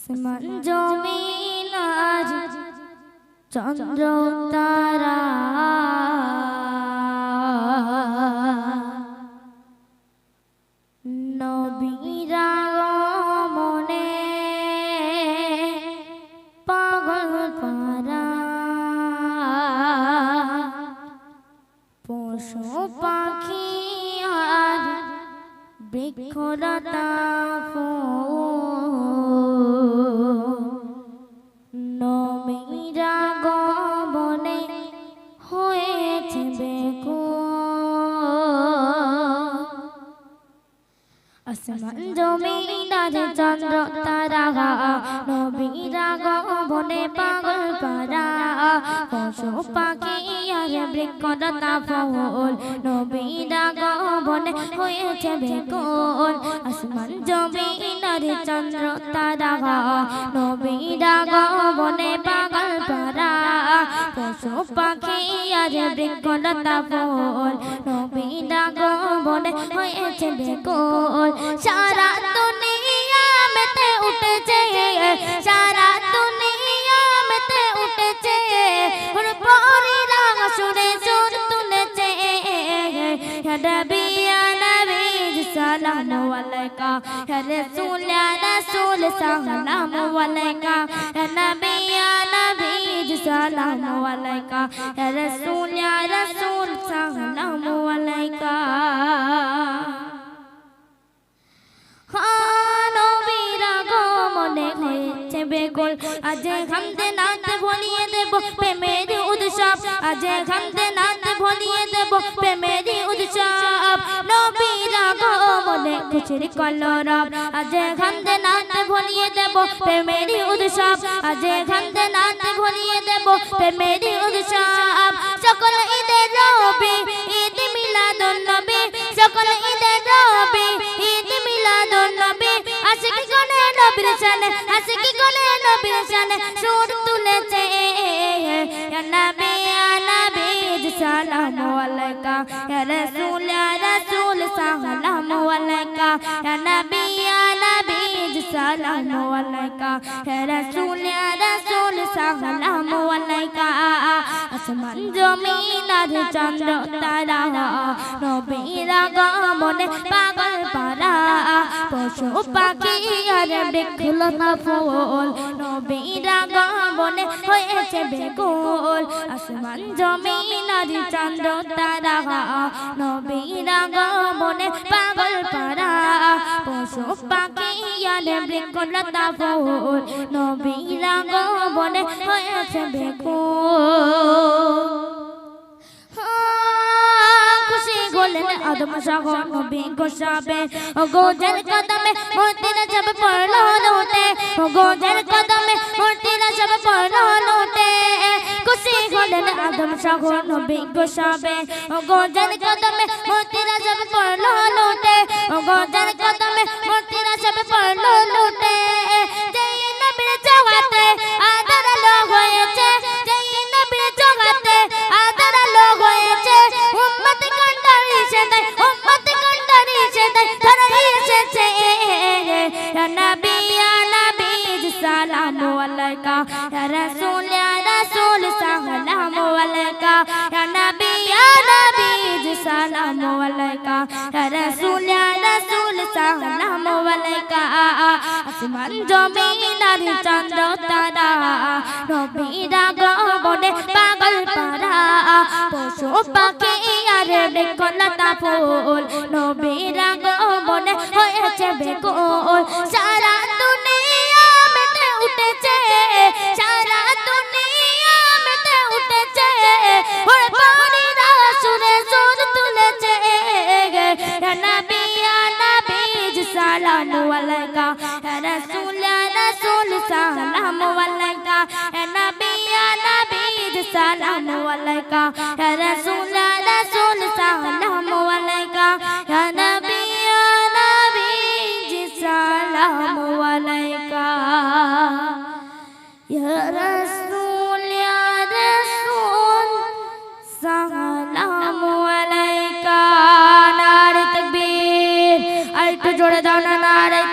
আসমান জমিন আজ চন্দ্র তারা। নবীরা মনে পাগল পারা। পশু পাখি আর বৃক্ষলতা। আসমান জমিন আর চন্দ্র তারা নবীরা গমনে পাগল পারা পশু পাখি আর বৃক্ষলতা ফল নবীরা গমনে হয়েছে বেকল আসমান জমিন আর চন্দ্র তারা নবীরা গমনে পাগল পারা পশু পাখি আর বৃক্ষলতা ফল নবীরা গমনে হয়েছে বেকল সারা দুনিয়া মেতে উঠেছে, সারা সালাম আলাইকা রাসূল রাসূল সালাম আলাইকা নবী নবী সালাম আলাইকা রাসূল রাসূল সালাম আলাইকা মনে হয়েছে বেগল আজ খামতে নাতে ভলিয়ে দেব প্রেমের উৎসব আজ খামতে নাতে ভলিয়ে দেব প্রেমের উৎসব খুশির কলরব। আজ খামতে নাতে ভলিয়ে দেব প্রেমের উৎসব। আজ খামতে নাতে ভলিয়ে দেব প্রেমের উৎসব। সকল ঈদের রবি, ঈদ মিলাদুন নবী। সকল ঈদের রবি, ঈদ মিলাদুন নবী। আশিকি কোনে নবীর শানে, আশিকি কোনে নবীর শানে সুর তুলেছে। ইয়া আলাইকা। ইয়া রাসূল। সালামু আলাইকা ইয়া নবী ইয়া নবী সালামু আলাইকা ইয়া রাসূল ইয়া রাসূল সালামু আলাইকা আসমান জমিন আর চন্দ্র তারা নবীরা গমনে পাগল পারা পশু পাখি আর বৃক্ষলতা ফুল। নবীরা গমনে হয়েছে বেগুল আসমান পাগল পারা। পশু পাখি আর বৃক্ষলতা ফুল। নবীরা গমনে হয়েছে বেগুল आदम शाह नबी को शाबे। गोजल कदम मोती न जब पर लौटे। गोजल कदम मोती न जब पर लौटे। कुसी गोलन आदम शाह नबी को शाबे। गोजल कदम मोती न जब पर लौटे। गोजल कदम मोती न जब पर लौटे। ইয়া রাসূল ইয়া রাসূল সালামু আলাইকা ইয়া নবী ইয়া নবী সালামু আলাইকা ইয়া রাসূল ইয়া রাসূল সালামু আলাইকা আসমান জমিন আর চন্দ্র তারা নবীরা গবনে পাগল পারা পশু পাখি আর বেকলতা ফুল নবীরা গবনে হয়েছে বেকুল সারা দুনিয়া মেতে উঠেছে سلام عليك يا رسول يا رسول سلام عليك يا نبي يا نبي سلام عليك يا رسول يا رسول سلام জোরে দাও না নারায়